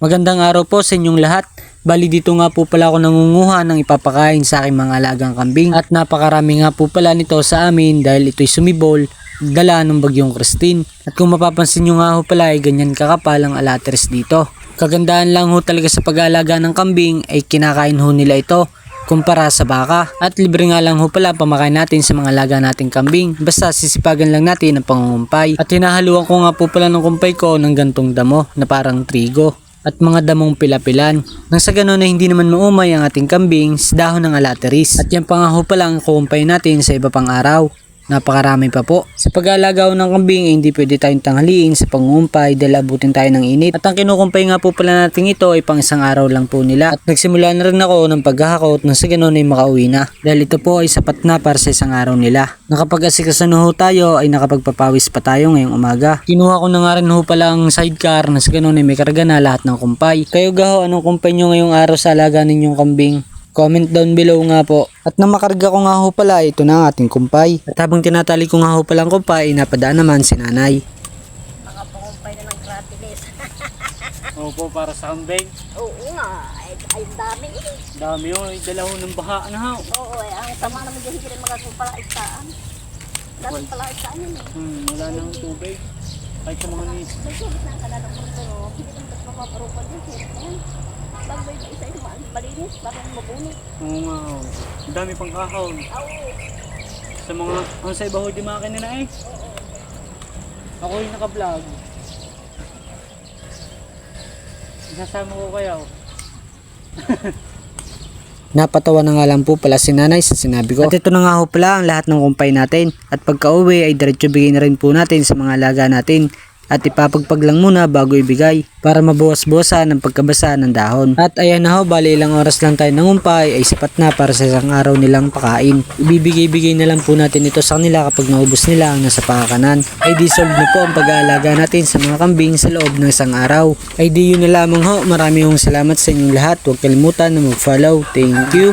Magandang araw po sa inyong lahat. Bali dito nga po pala ako nangunguha ng ipapakain sa aking mga alagang kambing at napakarami nga po pala nito sa amin dahil ito'y sumibol dala ng bagyong Christine. At kung mapapansin nyo nga ho pala ay ganyan kakapal ang alatres dito. Kagandahan lang ho talaga sa pag-aalaga ng kambing ay kinakain ho nila ito kumpara sa baka. At libre nga lang ho pala pamakain natin sa mga alaga nating kambing. Basta sisipagan lang natin ang pangungumpay. At hinahaluan ko nga po pala ng kumpay ko ng gantong damo na parang trigo at mga damong pilapilan. Nang sa ganun na hindi naman maumay ang ating kambing sa dahon ng alateris. At yan pa nga ho kukumpay natin sa iba pang araw. Napakarami pa po. Sa pag-aalaga ng kambing ay hindi pwede tayong tanghaliin sa pangumpay dahil abutin tayo ng init. At ang kinukumpay nga po pala natin ito ay pang isang araw lang po nila. At nagsimula na rin ako ng paghahakot nang sa ganun ay makauwi na. Dahil ito po ay sapat na para sa isang araw nila. Nakapag-asikaso na ho tayo ay nakapagpapawis pa tayo ngayong umaga. Kinuha ko na nga rin ho pala ang sidecar na sa ganun ay may karga na lahat ng kumpay. Kayo gaho anong kumpay nyo ngayong araw sa alaga ninyong kambing? Comment down below nga po. At nang makarga ko nga ho pala, ito na ang ating kumpay. At habang tinatali ko nga ho pala ang kumpay, napadaan naman si nanay. Mga pangumpay na ng gratilis. Opo, para sa kambing. Oo nga, ay, ay ang dami eh. Dami ho, dalaho ng baha na ho. Oo, ay, ang tama naman dyan hindi rin magkakapalaistaan. Dati palaistaan yun eh. Hmm, wala nang tubig. Kahit sa mga nis. May sabit na ang kanala ko pero hindi naman ba't mapaparupan yun. Hirap na isa yung malinis, bakit mabunot? Oo nga ho. Ang dami pang kahon. Oo, Sa mga, ang sa iba ho, di makin na eh. Ako yung naka-vlog. Isasama ko kayo. Napatawa na nga lang po pala si nanay sa sinabi ko. At ito na nga ho pala ang lahat ng kumpay natin. At pagka uwi ay diretso bigay na rin po natin sa mga alaga natin. At ipapagpag lang muna bago ibigay para mabawas-bawasan ng pagkabasa ng dahon. At ayan na ho, bali ilang oras lang tayo nangumpay ay sapat na para sa isang araw nilang pakain. Ibibigay-bigay na lang po natin ito sa kanila kapag naubos nila ang nasa pakakanan. Ay di solve na po ang pag-aalaga natin sa mga kambing sa loob ng isang araw. Ay di yun na lamang ho, marami hong salamat sa inyong lahat. Huwag kalimutan na mag-follow. Thank you.